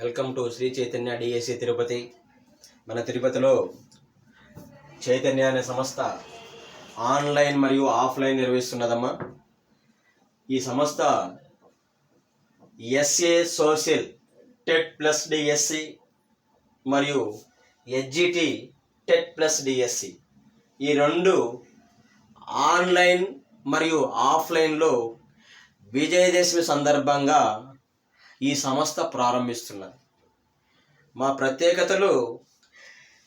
Welcome to Shri Chaitanya DSC Tirupati. మన తిరుపతిలో చైతన్య అనే సంస్థ ఆన్లైన్ మరియు ఆఫ్లైన్ నిర్వహిస్తున్నదమ్మా. ఈ సంస్థ SA social TET plus DSC మరియు ఎస్జిటి టెట్ ప్లస్ డిఎస్సి. ఈ రెండు ఆన్లైన్ మరియు ఆఫ్లైన్లో విజయదశమి సందర్భంగా ఈ సంస్థ ప్రారంభిస్తున్నది. మా ప్రత్యేకతలు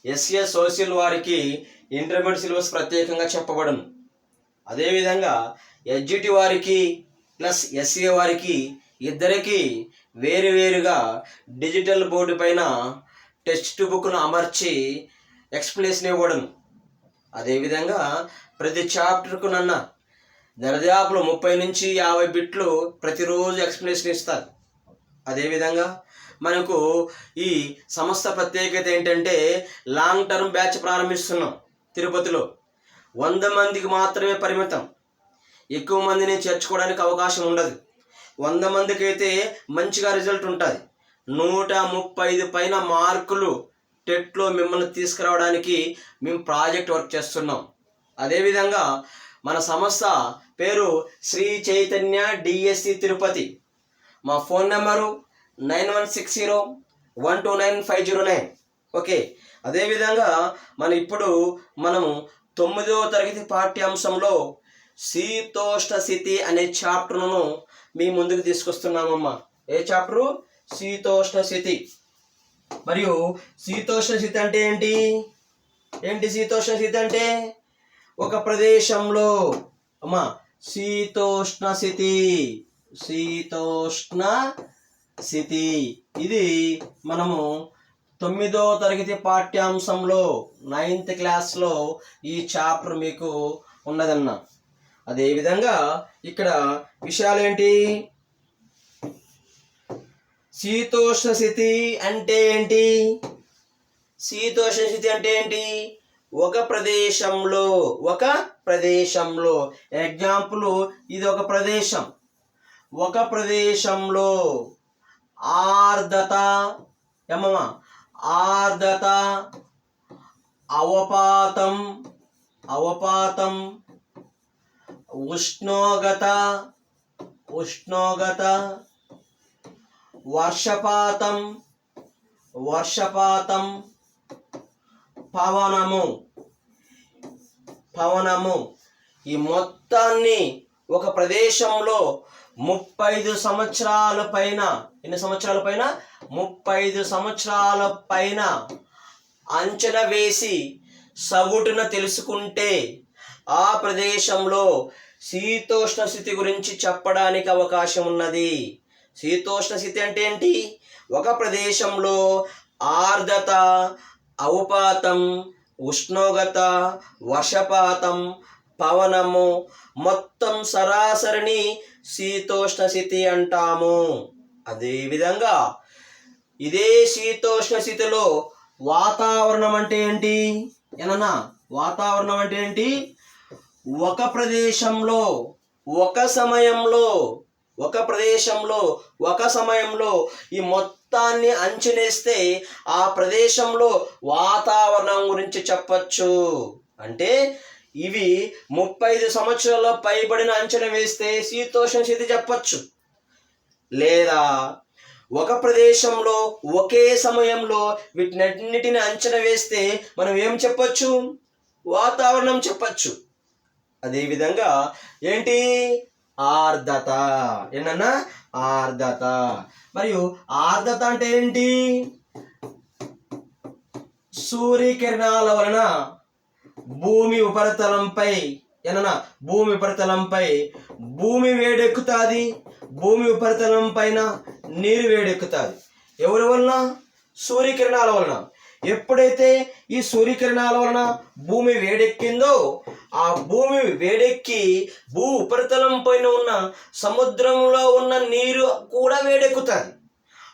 ఎస్ఏ సోషల్ వారికి ఇంటర్మీడియట్ సిలబస్ ప్రత్యేకంగా చెప్పబడను. అదేవిధంగా ఎస్జిటి వారికి ప్లస్ ఎస్ఏ వారికి ఇద్దరికి వేరువేరుగా డిజిటల్ బోర్డు పైన టెక్స్ట్ బుక్ను అమర్చి ఎక్స్ప్లెనేషన్ ఇవ్వడం అదేవిధంగా ప్రతి చాప్టర్కు నన్న దరిదాపులు ముప్పై నుంచి యాభై బిట్లు ప్రతిరోజు ఎక్స్ప్లెనేషన్ ఇస్తారు. అదేవిధంగా మనకు ఈ సంస్థ ప్రత్యేకత ఏంటంటే లాంగ్ టర్మ్ బ్యాచ్ ప్రారంభిస్తున్నాం తిరుపతిలో. వంద మందికి మాత్రమే పరిమితం. ఎక్కువ మందిని చేర్చుకోవడానికి అవకాశం ఉండదు. వంద మందికి అయితే మంచిగా రిజల్ట్ ఉంటుంది. నూట ముప్పై ఐదు పైన మార్కులు టెట్లో మిమ్మల్ని తీసుకురావడానికి మేము ప్రాజెక్ట్ వర్క్ చేస్తున్నాం. అదేవిధంగా మన సంస్థ పేరు శ్రీ చైతన్య డిఎస్సి తిరుపతి. మా phone number nine one six zero one two nine five zero nine. Okay. అదేవిధంగా మన ఇప్పుడు మనము తొమ్మిదవ తరగతి పాఠ్యాంశంలో శీతోష్ణ స్థితి అనే చాప్టర్ను మీ ముందుకు తీసుకొస్తున్నామమ్మా. ఏ చాప్టరు? శీతోష్ణ స్థితి. మరియు శీతోష్ణ స్థితి అంటే ఏంటి? ఏంటి శీతోష్ణ స్థితి అంటే? ఒక ప్రదేశంలో అమ్మా శీతోష్ణ స్థితి. శీతోష్ణ స్థితి. ఇది మనము తొమ్మిదో తరగతి పాఠ్యాంశంలో నైన్త్ క్లాస్లో ఈ చాప్టర్ మీకు ఉన్నదన్న. అదేవిధంగా ఇక్కడ విషయాలు ఏంటి శీతోష్ణ స్థితి అంటే ఏంటి? శీతోష్ణ స్థితి అంటే ఏంటి? ఒక ప్రదేశంలో ఒక ప్రదేశంలో. ఎగ్జాంపుల్ ఇది ఒక ప్రదేశం. ఒక ప్రదేశంలో ఆర్ద్రత ఏమమ్మ? ఆర్ద్రత అవపాతం అవపాతం ఉష్ణోగత ఉష్ణోగత వర్షపాతం వర్షపాతం పవనము పవనము. ఈ మొత్తాన్ని ఒక ప్రదేశంలో ముప్పై ఐదు సంవత్సరాల పైన ఎన్ని సంవత్సరాల పైన? ముప్పై ఐదు సంవత్సరాల పైన అంచనా వేసి సగుటున తెలుసుకుంటే ఆ ప్రదేశంలో శీతోష్ణ స్థితి గురించి చెప్పడానికి అవకాశం ఉన్నది. శీతోష్ణ స్థితి అంటే ఏంటి? ఒక ప్రదేశంలో ఆర్ద్రత ఔపాతం ఉష్ణోగ్రత వర్షపాతం పవనము మొత్తం సరాసరిని శీతోష్ణ స్థితి అంటాము. అదేవిధంగా ఇదే శీతోష్ణ స్థితిలో వాతావరణం అంటే ఏంటి? ఏనన్నా వాతావరణం అంటే ఏంటి? ఒక ప్రదేశంలో ఒక సమయంలో ఒక ప్రదేశంలో ఒక సమయంలో ఈ మొత్తాన్ని అంచనేస్తే ఆ ప్రదేశంలో వాతావరణం గురించి చెప్పచ్చు. అంటే ఇవి ముప్పై ఐదు సంవత్సరాల్లో పైబడిన అంచనా వేస్తే శీతోష్ణ స్థితి చెప్పచ్చు. లేదా ఒక ప్రదేశంలో ఒకే సమయంలో వీటినన్నిటిని అంచనా వేస్తే మనం ఏం చెప్పచ్చు? వాతావరణం చెప్పచ్చు. అదేవిధంగా ఏంటి? ఆర్ద్రత. ఏంటన్నా? ఆర్ద్రత. మరియు ఆర్ద్రత అంటే ఏంటి? సూర్యకిరణాల వలన భూమి ఉపరితలంపై ఏనన్నా భూమి ఉపరితలంపై భూమి వేడెక్కుతుంది భూమి ఉపరితలం పైన నీరు వేడెక్కుతుంది. ఎవరి వలన? సూర్యకిరణాల వలన. ఎప్పుడైతే ఈ సూర్యకిరణాల వలన భూమి వేడెక్కిందో ఆ భూమి వేడెక్కి భూ ఉపరితలం పైన ఉన్న సముద్రంలో ఉన్న నీరు కూడా వేడెక్కుతుంది.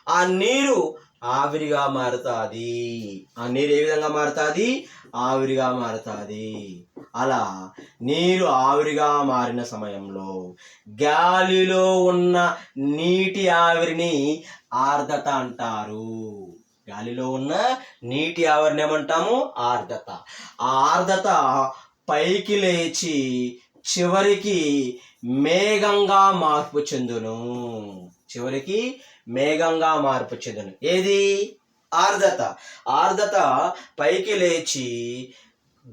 ఆ నీరు ఆవిరిగా మారుతుంది. ఆ నీరు ఏ విధంగా మారుతుంది? ఆవిరిగా మారుతుంది. అలా నీరు ఆవిరిగా మారిన సమయంలో గాలిలో ఉన్న నీటి ఆవిరిని ఆర్ద్రత అంటారు. గాలిలో ఉన్న నీటి ఆవిరిని ఏమంటాము? ఆర్ద్రత ఆ ఆర్ద్రత పైకి లేచి చివరికి మేఘంగా మార్పు చెందును. చివరికి మేఘంగా మార్పు చెందును. ఏది? ఆర్ద్రత. ఆర్ద్రత పైకి లేచి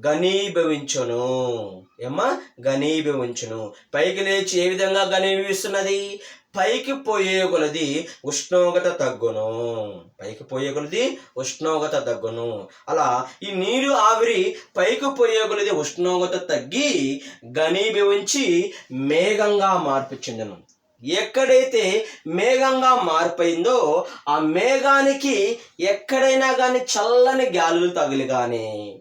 ఘనీభవించును. ఏమ్మా? ఘనీభవించును. పైకి లేచి ఏ విధంగా ఘనీభవిస్తున్నది? పైకి పోయే కొలది ఉష్ణోగ్రత తగ్గును. పైకి పోయే కొలది ఉష్ణోగ్రత తగ్గును. అలా ఈ నీరు ఆవిరి పైకి పోయే కొలది ఉష్ణోగ్రత తగ్గి ఘనీభవించి మేఘంగా మార్పు చెందును. ఎక్కడైతే మేఘంగా మారిపోయిందో ఆ మేఘానికి ఎక్కడైనా కానీ చల్లని గాలులు తగిలి కానీ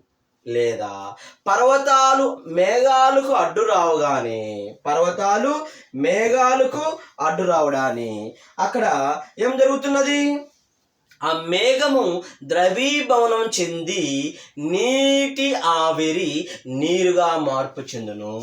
లేదా పర్వతాలు మేఘాలకు అడ్డు రావగానే పర్వతాలు మేఘాలకు అడ్డు రావడాని. అక్కడ ఏం జరుగుతున్నది? ఆ మేఘము ద్రవీభవనం చెంది నీటి ఆవిరి నీరుగా మార్పు చెందును.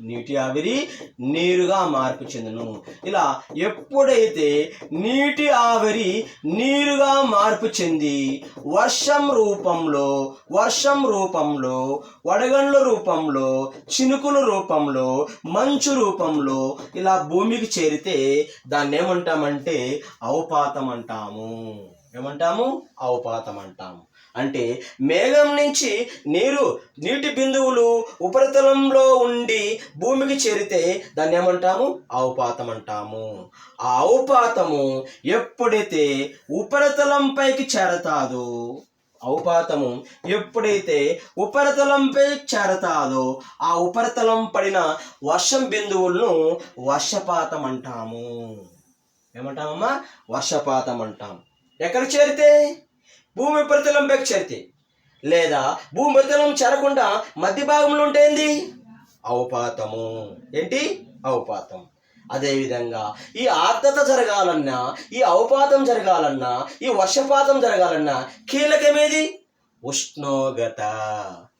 నీటి ఆవిరి నీరుగా మార్పు చెందును. ఇలా ఎప్పుడైతే నీటి ఆవిరి నీరుగా మార్పు చెంది వర్షం రూపంలో వర్షం రూపంలో వడగండ్ల రూపంలో చినుకుల రూపంలో మంచు రూపంలో ఇలా భూమికి చేరితే దాన్ని ఏమంటామంటే అవపాతం అంటాము ఏమంటాము? అవపాతం అంటాము అంటే మేఘం నుంచి నీరు నీటి బిందువులు ఉపరితలంలో ఉండి భూమికి చేరితే దాన్ని ఏమంటాము? అవపాతం అంటాము ఆ అవపాతము ఎప్పుడైతే ఉపరితలంపైకి చేరతాదో అవపాతము ఎప్పుడైతే ఉపరితలంపై చేరతాదో ఆ ఉపరితలం పడిన వర్షం బిందువులను వర్షపాతం అంటాము ఏమంటామమ్మా? వర్షపాతం అంటాం ఎక్కడ చేరితే? భూమి ఉపరితలంపైకి చేరితే. లేదా భూమి ఉపరితలం చేరకుండా మధ్య భాగంలో ఉంటేంది అవపాతము ఏంటి? అవపాతం అదేవిధంగా ఈ ఆర్ద్రత జరగాలన్నా ఈ అవపాతం జరగాలన్నా ఈ వర్షపాతం జరగాలన్నా కీలకమేది? ఉష్ణోగ్రత.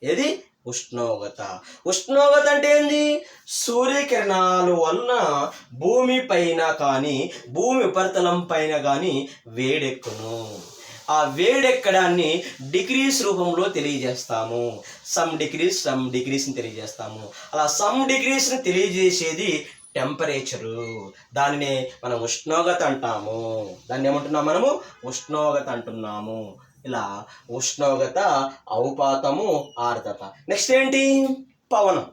ఏది? ఉష్ణోగ్రత. ఉష్ణోగ్రత అంటే ఏంది? సూర్యకిరణాలు వలన భూమి పైన కానీ భూమి ఉపరితలం పైన కానీ వేడెక్కును. ఆ వేడెక్కడాన్ని డిగ్రీస్ రూపంలో తెలియజేస్తాము. సమ్ డిగ్రీస్ సమ్ డిగ్రీస్ని తెలియజేస్తాము. అలా సమ్ డిగ్రీస్ని తెలియజేసేది టెంపరేచరు. దానినే మనం ఉష్ణోగ్రత అంటాము. దాన్ని ఏమంటున్నాం మనము? ఉష్ణోగ్రత అంటున్నాము. ఇలా ఉష్ణోగ్రత అవుపాతము ఆర్ద్రత. నెక్స్ట్ ఏంటి? పవనం.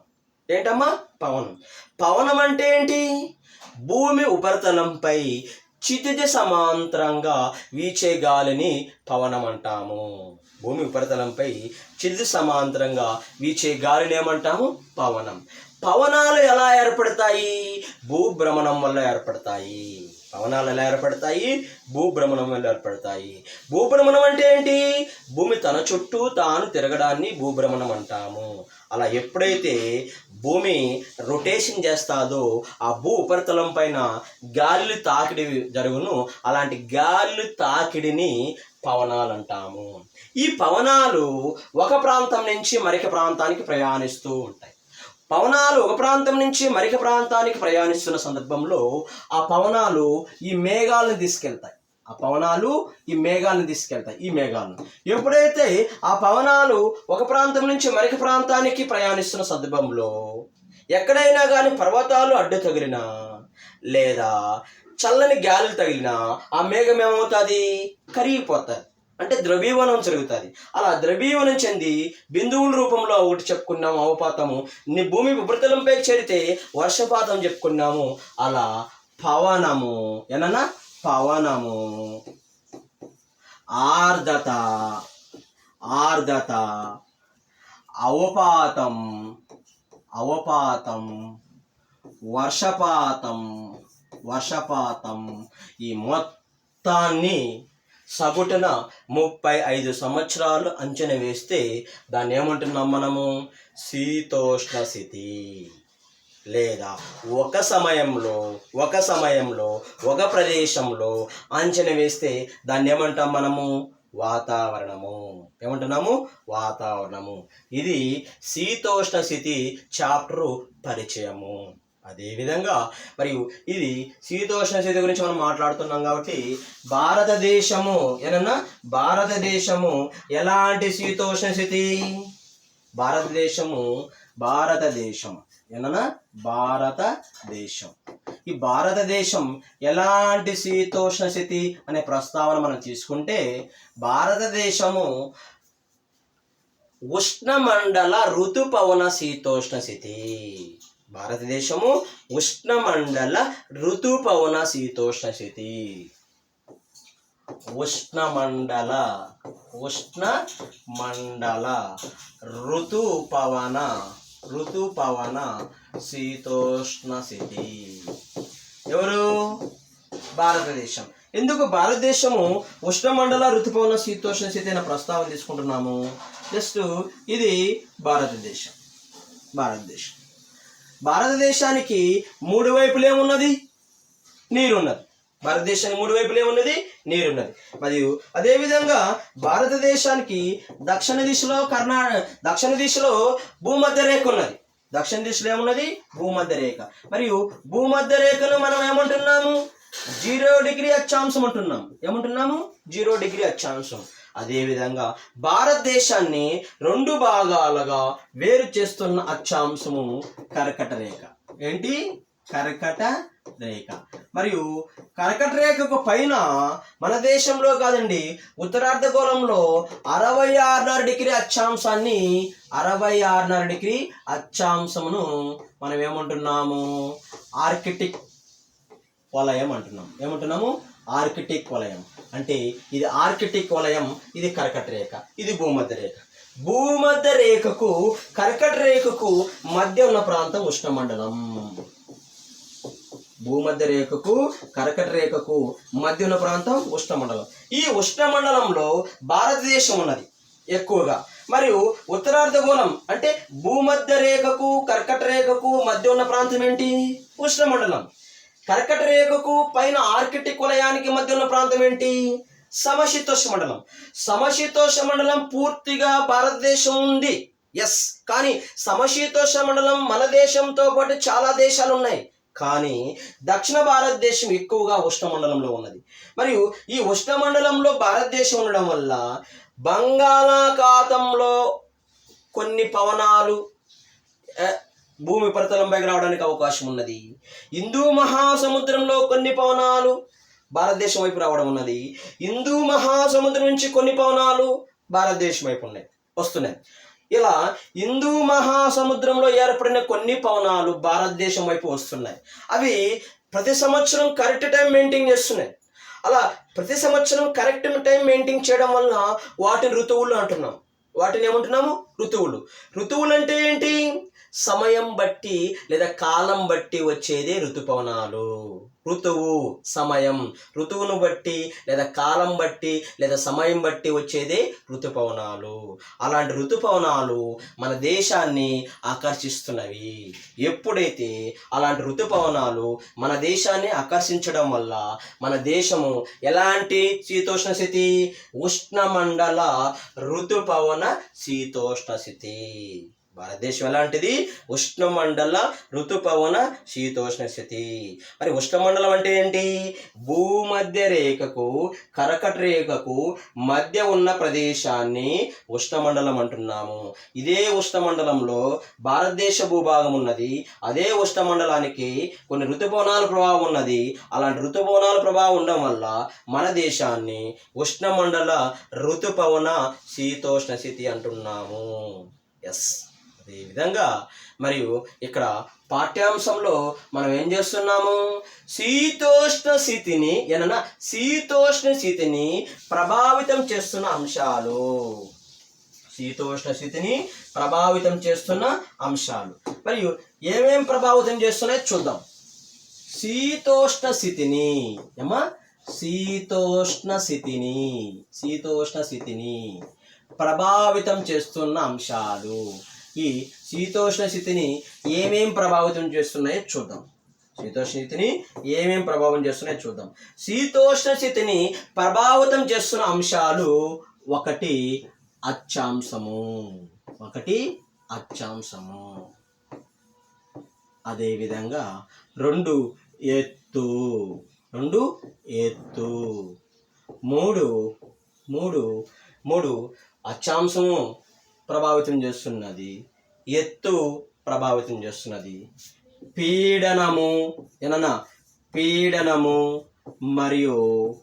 ఏంటమ్మా? పవనం. పవనం అంటే ఏంటి? భూమి ఉపరితలంపై చితిజ సమాంతరంగా వీచే గాలిని పవనం అంటాము. భూమి ఉపరితలంపై చితిజ సమాంతరంగా వీచే గాలిని ఏమంటాము? పవనం. పవనాలు ఎలా ఏర్పడతాయి? భూభ్రమణం వల్ల ఏర్పడతాయి. పవనాలు ఎలా ఏర్పడతాయి? భూభ్రమణం ఎలా ఏర్పడతాయి? భూభ్రమణం అంటే ఏంటి? భూమి తన చుట్టూ తాను తిరగడాన్ని భూభ్రమణం అంటాము. అలా ఎప్పుడైతే భూమి రొటేషన్ చేస్తాదో ఆ భూ ఉపరితలం పైన గాలి తాకిడి జరుగును అలాంటి గాలి తాకిడిని పవనాలు అంటాము. ఈ పవనాలు ఒక ప్రాంతం నుంచి మరొక ప్రాంతానికి ప్రయాణిస్తూ ఉంటాయి. పవనాలు ఒక ప్రాంతం నుంచి మరిక ప్రాంతానికి ప్రయాణిస్తున్న సందర్భంలో ఆ పవనాలు ఈ మేఘాలను తీసుకెళ్తాయి. ఆ పవనాలు ఈ మేఘాలను తీసుకెళ్తాయి. ఈ మేఘాలను ఎప్పుడైతే ఆ పవనాలు ఒక ప్రాంతం నుంచి మరొక ప్రాంతానికి ప్రయాణిస్తున్న సందర్భంలో ఎక్కడైనా కానీ పర్వతాలు అడ్డు తగిలినా లేదా చల్లని గాలి తగిలినా ఆ మేఘం ఏమవుతుంది? కరిగిపోతుంది. అంటే ద్రవీవనం జరుగుతుంది. అలా ద్రవీవనం చెంది బిందువుల రూపంలో ఒకటి చెప్పుకున్నాము అవపాతము. నీ భూమి ఉపరితలంపై చేరితే వర్షపాతం చెప్పుకున్నాము. అలా పవనము. ఏనన్నా పవనము. ఆర్ద్రత. ఆర్ద్రత. అవపాతం. అవపాతం. వర్షపాతం. వర్షపాతం. ఈ మొత్తాన్ని సగటున ముప్పై ఐదు సంవత్సరాలు అంచనా వేస్తే దాన్ని ఏమంటున్నాం మనము? శీతోష్ణ స్థితి లేదా ఒక సమయంలో ఒక సమయంలో ఒక ప్రదేశంలో అంచనా వేస్తే దాన్ని ఏమంటాం మనము? వాతావరణము. ఏమంటున్నాము? వాతావరణము. ఇది శీతోష్ణ స్థితి చాప్టరు పరిచయము. అదేవిధంగా మరియు ఇది శీతోష్ణ స్థితి గురించి మనం మాట్లాడుతున్నాం కాబట్టి భారతదేశము ఏనన్నా? భారతదేశము ఎలాంటి శీతోష్ణ స్థితి? భారతదేశము భారతదేశం ఏనన్నా? భారతదేశం. ఈ భారతదేశం ఎలాంటి శీతోష్ణ స్థితి అనే ప్రస్తావన మనం తీసుకుంటే భారతదేశము ఉష్ణమండల ఋతుపవన శీతోష్ణ స్థితి. భారతదేశము ఉష్ణమండల ఋతుపవన శీతోష్ణ స్థితి ఉష్ణమండల ఉష్ణ మండల ఋతుపవన ఋతుపవన శీతోష్ణ స్థితి ఎవరు? భారతదేశం. ఎందుకు భారతదేశము ఉష్ణమండల ఋతుపవన శీతోష్ణ స్థితి అనే ప్రస్తావన తీసుకుంటున్నాము? జస్ట్ ఇది భారతదేశం. భారతదేశం. భారతదేశానికి మూడు వైపులు ఉన్నది నీరున్నది. భారతదేశానికి మూడు వైపులు ఉన్నది నీరున్నది. మరియు అదేవిధంగా భారతదేశానికి దక్షిణ దిశలో కర్ణా దక్షిణ దిశలో భూమధ్య రేఖ ఉన్నది. దక్షిణ దిశలో ఏమున్నది? భూమధ్య రేఖ. మరియు భూమధ్య రేఖను మనం ఏమంటున్నాము? జీరో డిగ్రీ అక్షాంశం అంటున్నాము. ఏమంటున్నాము? జీరో డిగ్రీ అక్షాంశం. అదేవిధంగా భారతదేశాన్ని రెండు భాగాలుగా వేరు చేస్తున్న అక్షాంశము కర్కట రేఖ. ఏంటి? కర్కట రేఖ. మరియు కర్కట రేఖకు పైన మన దేశంలో కాదండి ఉత్తరార్ధగోళంలో అరవై ఆరున్నర డిగ్రీ అక్షాంశాన్ని అరవై ఆరున్నర డిగ్రీ అక్షాంశమును మనం ఏమంటున్నాము? ఆర్కిటిక్ వలయం అంటున్నాం. ఏమంటున్నాము? ఆర్కిటిక్ వలయం. అంటే ఇది ఆర్కిటిక్ వలయం ఇది కర్కట రేఖ ఇది భూమధ్య రేఖ. భూమధ్య రేఖకు కర్కట రేఖకు మధ్య ఉన్న ప్రాంతం ఉష్ణమండలం. భూమధ్య రేఖకు కర్కట రేఖకు మధ్య ఉన్న ప్రాంతం ఉష్ణమండలం. ఈ ఉష్ణమండలంలో భారతదేశం ఉన్నది ఎక్కువగా. మరియు ఉత్తరార్ధగోళం అంటే భూమధ్య రేఖకు కర్కట రేఖకు మధ్య ఉన్న ప్రాంతం ఏంటి? ఉష్ణమండలం. కర్కట రేఖకు పైన ఆర్కిటిక్ వలయానికి మధ్య ఉన్న ప్రాంతం ఏంటి? సమశీతోష్ణ మండలం. సమశీతోష్ణ మండలం పూర్తిగా భారతదేశం ఉంది. ఎస్ కానీ సమశీతోష్ణ మండలం మన దేశంతో పాటు చాలా దేశాలు ఉన్నాయి. కానీ దక్షిణ భారతదేశం ఎక్కువగా ఉష్ణమండలంలో ఉన్నది. మరియు ఈ ఉష్ణమండలంలో భారతదేశం ఉండడం వల్ల బంగాళాఖాతంలో కొన్ని పవనాలు భూమి ఉపరితలంపైకి రావడానికి అవకాశం ఉన్నది. హిందూ మహాసముద్రంలో కొన్ని పవనాలు భారతదేశం వైపు రావడం ఉన్నది. హిందూ మహాసముద్రం నుంచి కొన్ని పవనాలు భారతదేశం వైపు ఉన్నాయి వస్తున్నాయి. ఇలా హిందూ మహాసముద్రంలో ఏర్పడిన కొన్ని పవనాలు భారతదేశం వైపు వస్తున్నాయి. అవి ప్రతి సంవత్సరం కరెక్ట్ టైం మెయింటైన్ చేస్తున్నాయి. అలా ప్రతి సంవత్సరం కరెక్ట్ టైం మెయింటైన్ చేయడం వలన వాటిని ఋతువులు అంటున్నాం. వాటిని ఏమంటున్నాము? ఋతువులు. ఋతువులు అంటే ఏంటి? సమయం బట్టి లేదా కాలం బట్టి వచ్చేదే ఋతుపవనాలు. ఋతువు సమయం. ఋతువును బట్టి లేదా కాలం బట్టి లేదా సమయం బట్టి వచ్చేదే ఋతుపవనాలు. అలాంటి ఋతుపవనాలు మన దేశాన్ని ఆకర్షిస్తున్నవి. ఎప్పుడైతే అలాంటి ఋతుపవనాలు మన దేశాన్ని ఆకర్షించడం వల్ల మన దేశము ఎలాంటి శీతోష్ణ స్థితి? ఉష్ణమండల ఋతుపవన శీతోష్ణ స్థితి. భారతదేశం ఎలాంటిది? ఉష్ణమండల ఋతుపవన శీతోష్ణ స్థితి. మరి ఉష్ణమండలం అంటే ఏంటి? భూమధ్య రేఖకు కరకట రేఖకు మధ్య ఉన్న ప్రదేశాన్ని ఉష్ణమండలం అంటున్నాము. ఇదే ఉష్ణమండలంలో భారతదేశ భూభాగం ఉన్నది. అదే ఉష్ణమండలానికి కొన్ని ఋతుపవనాల ప్రభావం ఉన్నది. అలాంటి ఋతుపవనాల ప్రభావం ఉండడం వల్ల మన దేశాన్ని ఉష్ణమండల ఋతుపవన శీతోష్ణ స్థితి అంటున్నాము. ఎస్ అదే విధంగా మరియు ఇక్కడ పాఠ్యాంశంలో మనం ఏం చేస్తున్నాము? శీతోష్ణ స్థితిని ఏనన్నా శీతోష్ణ స్థితిని ప్రభావితం చేస్తున్న అంశాలు. శీతోష్ణ స్థితిని ప్రభావితం చేస్తున్న అంశాలు. మరియు ఏమేం ప్రభావితం చేస్తున్నాయో చూద్దాం. శీతోష్ణ స్థితిని ఏమా? శీతోష్ణ స్థితిని శీతోష్ణ స్థితిని ప్రభావితం చేస్తున్న అంశాలు. ఈ శీతోష్ణ స్థితిని ఏమేం ప్రభావితం చేస్తున్నాయో చూద్దాం. శీతోష్ణ స్థితిని ఏమేం ప్రభావం చేస్తున్నాయో చూద్దాం. శీతోష్ణ స్థితిని ప్రభావితం చేస్తున్న అంశాలు ఒకటి అచ్చాంశము ఒకటి అచ్చాంశము అదేవిధంగా రెండు ఎత్తు. రెండు ఎత్తు. మూడు మూడు మూడు అక్షాంశము ప్రభావితం చేస్తున్నది. ఎత్తు ప్రభావితం చేస్తున్నది. పీడనము ఏనన్నా? పీడనము మరియు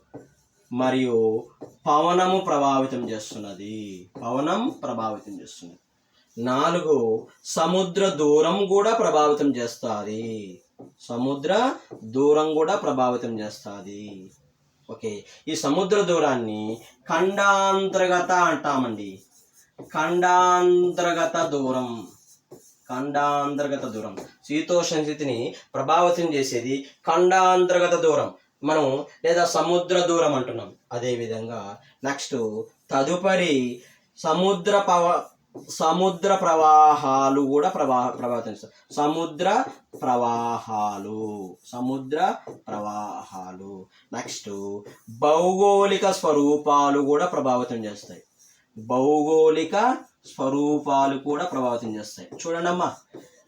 మరియు పవనము ప్రభావితం చేస్తున్నది. పవనం ప్రభావితం చేస్తున్నది. నాలుగు సముద్ర దూరం కూడా ప్రభావితం చేస్తుంది. సముద్ర దూరం కూడా ప్రభావితం చేస్తుంది. ఓకే. ఈ సముద్ర దూరాన్ని ఖండాంతర్గత అంటామండి. ఖండాంతర్గత దూరం. ఖండాంతర్గత దూరం. శీతోష్ణ స్థితిని ప్రభావితం చేసేది ఖండాంతర్గత దూరం. మనం లేదా సముద్ర దూరం అంటున్నాం. అదేవిధంగా నెక్స్ట్ తదుపరి సముద్ర పవ సముద్ర ప్రవాహాలు కూడా ప్రవా ప్రభావితం చేస్తాయి. సముద్ర ప్రవాహాలు. సముద్ర ప్రవాహాలు. నెక్స్ట్ భౌగోళిక స్వరూపాలు కూడా ప్రభావితం చేస్తాయి. భౌగోళిక స్వరూపాలు కూడా ప్రభావితం చేస్తాయి. చూడండి అమ్మా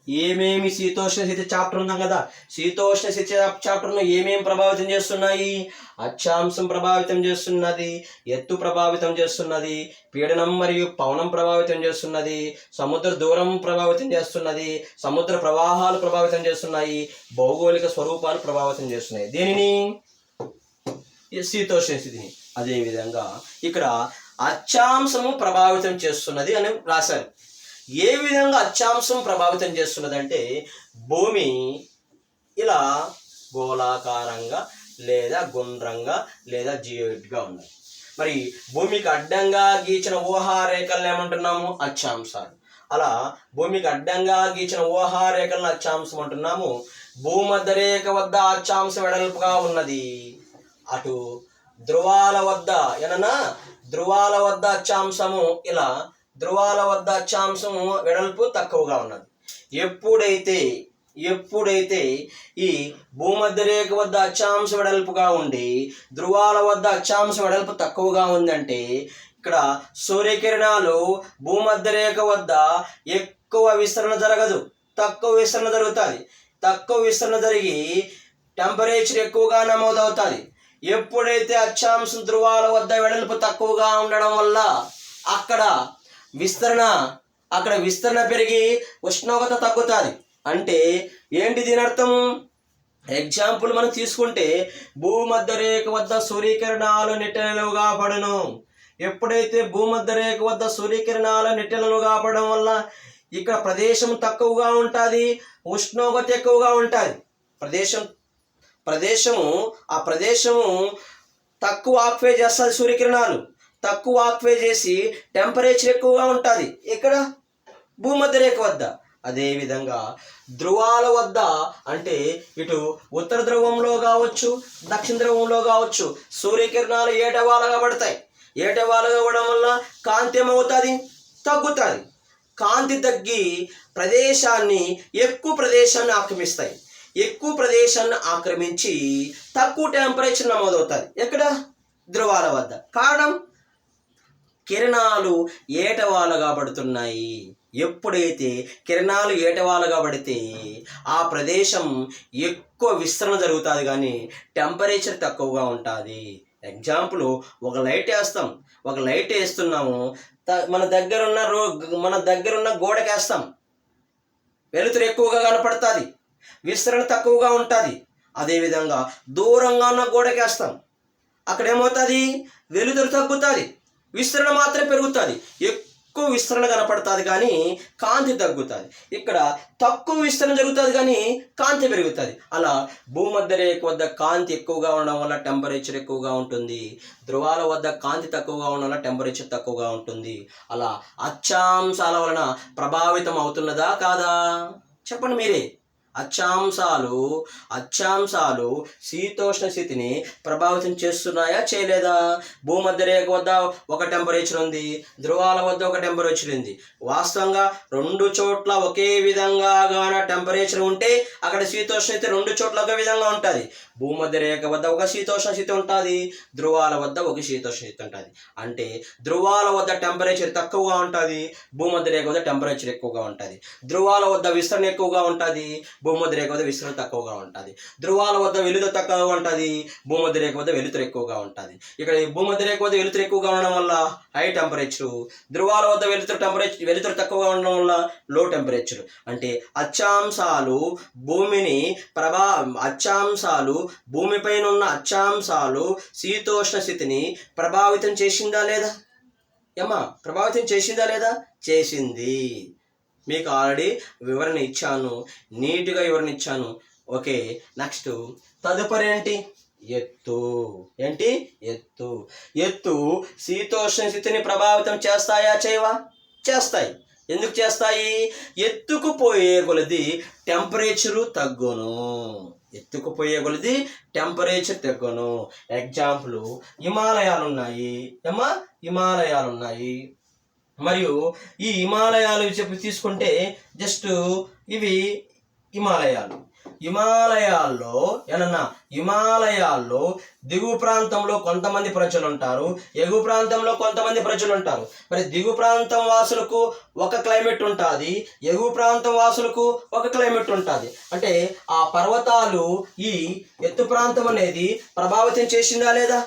ఏమేమి శీతోష్ణ స్థితి చాప్టర్ ఉన్నాం కదా? శీతోష్ణ స్థితి చాప్టర్లో ఏమేమి ప్రభావితం చేస్తున్నాయి? అక్షాంశం ప్రభావితం చేస్తున్నది ఎత్తు ప్రభావితం చేస్తున్నది పీడనం మరియు పవనం ప్రభావితం చేస్తున్నది సముద్ర దూరం ప్రభావితం చేస్తున్నది సముద్ర ప్రవాహాలు ప్రభావితం చేస్తున్నాయి భౌగోళిక స్వరూపాలు ప్రభావితం చేస్తున్నాయి. దేనిని? శీతోష్ణ స్థితిని. అదేవిధంగా ఇక్కడ అక్షాంశము ప్రభావితం చేస్తున్నది అని రాశారు. ఏ విధంగా అక్షాంశం ప్రభావితం చేస్తున్నది అంటే భూమి ఇలా గోళాకారంగా లేదా గుండ్రంగా లేదా జియోయిడ్గా ఉన్నది. మరి భూమికి అడ్డంగా గీచిన ఊహారేఖలను ఏమంటున్నాము? అక్షాంశాలు అలా భూమికి అడ్డంగా గీచిన ఊహారేఖలను అక్షాంశం అంటున్నాము. భూమధ్య రేఖ వద్ద అక్షాంశం వెడల్పుగా ఉన్నది. అటు ధ్రువాల వద్ద ఏనన్నా ధ్రువాల వద్ద అక్షాంశము ఇలా ధ్రువాల వద్ద అక్షాంశము వెడల్పు తక్కువగా ఉన్నది. ఎప్పుడైతే ఎప్పుడైతే ఈ భూమధ్య రేఖ వద్ద అక్షాంశ వెడల్పుగా ఉండి ధ్రువాల వద్ద అక్షాంశ వెడల్పు తక్కువగా ఉందంటే ఇక్కడ సూర్యకిరణాలు భూమధ్య రేఖ వద్ద ఎక్కువ విస్తరణ జరగదు. తక్కువ విస్తరణ జరుగుతుంది. తక్కువ విస్తరణ జరిగి టెంపరేచర్ ఎక్కువగా నమోదవుతుంది. ఎప్పుడైతే అక్షాంశం ధ్రువాల వద్ద వెడల్పు తక్కువగా ఉండడం వల్ల అక్కడ విస్తరణ అక్కడ విస్తరణ పెరిగి ఉష్ణోగ్రత తగ్గుతుంది. అంటే ఏంటి దీని అర్థం? ఎగ్జాంపుల్ మనం తీసుకుంటే భూమధ్య రేఖ వద్ద సూర్యకిరణాలు నిట్టలుగా పడును. ఎప్పుడైతే భూమధ్య రేఖ వద్ద సూర్యకిరణాలు నిట్టలుగా పడడం వల్ల ఇక్కడ ప్రదేశం తక్కువగా ఉంటుంది ఉష్ణోగ్రత ఎక్కువగా ఉంటుంది. ప్రదేశం ప్రదేశము ఆ ప్రదేశము తక్కువ ఆక్వే చేస్తుంది సూర్యకిరణాలు. తక్కువ ఆక్వే చేసి టెంపరేచర్ ఎక్కువగా ఉంటుంది. ఇక్కడ భూమధ్య రేఖ వద్ద. అదేవిధంగా ధ్రువాల వద్ద అంటే ఇటు ఉత్తర ధ్రువంలో కావచ్చు దక్షిణ ధ్రువంలో కావచ్చు సూర్యకిరణాలు ఏటవాలుగా పడతాయి. ఏటవాలుగా పడడం వల్ల కాంతి ఏమవుతుంది? తగ్గుతుంది. కాంతి తగ్గి ప్రదేశాన్ని ఎక్కువ ప్రదేశాన్ని ఆక్రమిస్తాయి. ఎక్కువ ప్రదేశాన్ని ఆక్రమించి తక్కువ టెంపరేచర్ నమోదవుతుంది. ఎక్కడ? ధ్రువాల వద్ద. కారణం? కిరణాలు ఏటవాలుగా పడుతున్నాయి. ఎప్పుడైతే కిరణాలు ఏటవాలుగా పడితే ఆ ప్రదేశం ఎక్కువ విస్తరణ జరుగుతుంది కానీ టెంపరేచర్ తక్కువగా ఉంటుంది. ఎగ్జాంపుల్ ఒక లైట్ వేస్తాం. ఒక లైట్ వేస్తున్నాము. మన దగ్గర ఉన్న రో మన దగ్గర ఉన్న గోడకి వేస్తాం వెలుతురు ఎక్కువగా కనపడుతుంది. విస్తరణ తక్కువగా ఉంటుంది. అదేవిధంగా దూరంగా ఉన్న గోడకేస్తాం అక్కడేమవుతుంది అక్కడ ఏమవుతుంది? వెలుతురు తగ్గుతుంది. విస్తరణ మాత్రం పెరుగుతుంది. ఎక్కువ విస్తరణ కనపడుతుంది కానీ కాంతి తగ్గుతుంది. ఇక్కడ తక్కువ విస్తరణ జరుగుతుంది కానీ కాంతి పెరుగుతుంది. అలా భూమధ్య రేఖ వద్ద కాంతి ఎక్కువగా ఉండడం వల్ల టెంపరేచర్ ఎక్కువగా ఉంటుంది. ధ్రువాల వద్ద కాంతి తక్కువగా ఉండడం వల్ల టెంపరేచర్ తక్కువగా ఉంటుంది. అలా అక్షాంశాల వలన ప్రభావితం అవుతున్నదా కాదా? చెప్పండి మీరే. అక్షాంశాలు అక్షాంశాలు శీతోష్ణ స్థితిని ప్రభావితం చేస్తున్నాయా చేయలేదా? భూమధ్య రేఖ వద్ద ఒక టెంపరేచర్ ఉంది ధ్రువాల వద్ద ఒక టెంపరేచర్ ఉంది. వాస్తవంగా రెండు చోట్ల ఒకే విధంగా గాన టెంపరేచర్ ఉంటే అక్కడ శీతోష్ణ స్థితి రెండు చోట్ల ఒక విధంగా ఉంటుంది. భూమధ్య రేఖ వద్ద ఒక శీతోష్ణ స్థితి ఉంటుంది ధ్రువాల వద్ద ఒక శీతోష్ణ స్థితి ఉంటుంది. అంటే ధ్రువాల వద్ద టెంపరేచర్ తక్కువగా ఉంటుంది భూమధ్య రేఖ వద్ద టెంపరేచర్ ఎక్కువగా ఉంటుంది. ధ్రువాల వద్ద విస్తరణ ఎక్కువగా ఉంటుంది భూమధ్య రేఖ వద్ద విస్తరణ తక్కువగా ఉంటుంది. ధ్రువాల వద్ద వెలుతురు తక్కువగా ఉంటుంది. భూమధ్య రేఖ వద్ద వెలుతురు ఎక్కువగా ఉంటుంది. ఇక్కడ ఈ భూమధ్య రేఖ వద్ద వెలుతురు ఎక్కువగా ఉండడం వల్ల హై టెంపరేచర్ ధ్రువాల వద్ద వెలుతురు టెంపరేచర్ వెలుతురు తక్కువగా ఉండడం వల్ల లో టెంపరేచర్ అంటే అచ్చాంశాలు భూమిని ప్రభా అచ్చాంశాలు భూమిపైన ఉన్న అచ్చాంశాలు శీతోష్ణ స్థితిని ప్రభావితం చేసిందా లేదా? ఏమా ప్రభావితం చేసిందా లేదా? చేసింది. మీకు ఆల్రెడీ వివరణ ఇచ్చాను నీట్గా వివరణ ఇచ్చాను. ఓకే నెక్స్ట్ తదుపరి ఏంటి? ఎత్తు. ఏంటి? ఎత్తు. ఎత్తు శీతోష్ణ స్థితిని ప్రభావితం చేస్తాయా చేయవా? చేస్తాయి. ఎందుకు చేస్తాయి? ఎత్తుకు పోయే కొలది టెంపరేచరు తగ్గును. ఎత్తుకు పోయే కొలది టెంపరేచర్ తగ్గును. ఎగ్జాంపుల్ హిమాలయాలు ఉన్నాయి ఏమా హిమాలయాలు ఉన్నాయి మరియు ఈ హిమాలయాలు చెప్పి తీసుకుంటే జస్ట్ ఇవి హిమాలయాలు. హిమాలయాల్లో ఏనన్నా హిమాలయాల్లో దిగువ ప్రాంతంలో కొంతమంది ప్రజలు ఉంటారు ఎగువ ప్రాంతంలో కొంతమంది ప్రజలు ఉంటారు. మరి దిగువ ప్రాంతం వాసులకు ఒక క్లైమేట్ ఉంటుంది ఎగువ ప్రాంతం వాసులకు ఒక క్లైమేట్ ఉంటుంది. అంటే ఆ పర్వతాలు ఈ ఎత్తు ప్రాంతం అనేది ప్రభావితం చేసిందా లేదా?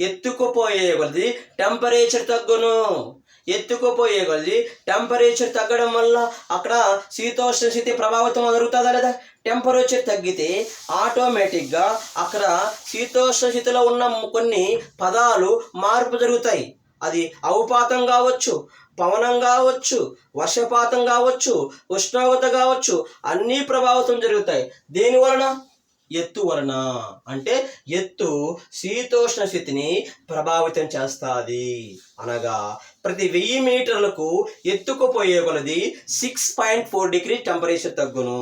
ఎత్తుకుపోయే కొలది టెంపరేచర్ తగ్గును. ఎత్తుకుపోయే కొలది టెంపరేచర్ తగ్గడం వల్ల అక్కడ శీతోష్ణ స్థితి ప్రభావితం జరుగుతుందా లేదా? టెంపరేచర్ తగ్గితే ఆటోమేటిక్గా అక్కడ శీతోష్ణ స్థితిలో ఉన్న కొన్ని పదాలు మార్పు జరుగుతాయి. అది అవపాతం కావచ్చు పవనం కావచ్చు వర్షపాతం కావచ్చు ఉష్ణోగ్రత కావచ్చు అన్నీ ప్రభావితం జరుగుతాయి. దేని వలన ఎత్తు వలన. అంటే ఎత్తు శీతోష్ణ స్థితిని ప్రభావితం చేస్తుంది. అనగా ప్రతి వెయ్యి మీటర్లకు ఎత్తుకుపోయే కొలది six point four degree temperature తగ్గును.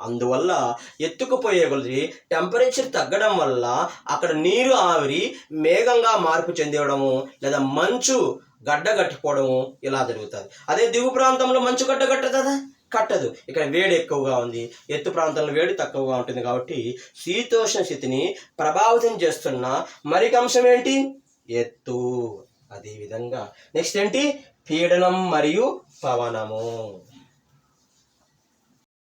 అందువల్ల ఎత్తుకుపోయే కొలది టెంపరేచర్ తగ్గడం వల్ల అక్కడ నీరు ఆవిరి మేఘంగా మార్పు చెందడము లేదా మంచు గడ్డ కట్టుకోవడము ఇలా జరుగుతుంది. అదే దిగు ప్రాంతంలో మంచు గడ్డ కట్టదా కట్టదు. ఇక్కడ వేడి ఎక్కువగా ఉంది. ఎత్తు ప్రాంతంలో వేడి తక్కువగా ఉంటుంది కాబట్టి శీతోష్ణ స్థితిని ప్రభావితం చేస్తున్న మరిక అంశం ఏంటి? ఎత్తు. అదే విధంగా నెక్స్ట్ ఏంటి? పీడనం మరియు పవనము.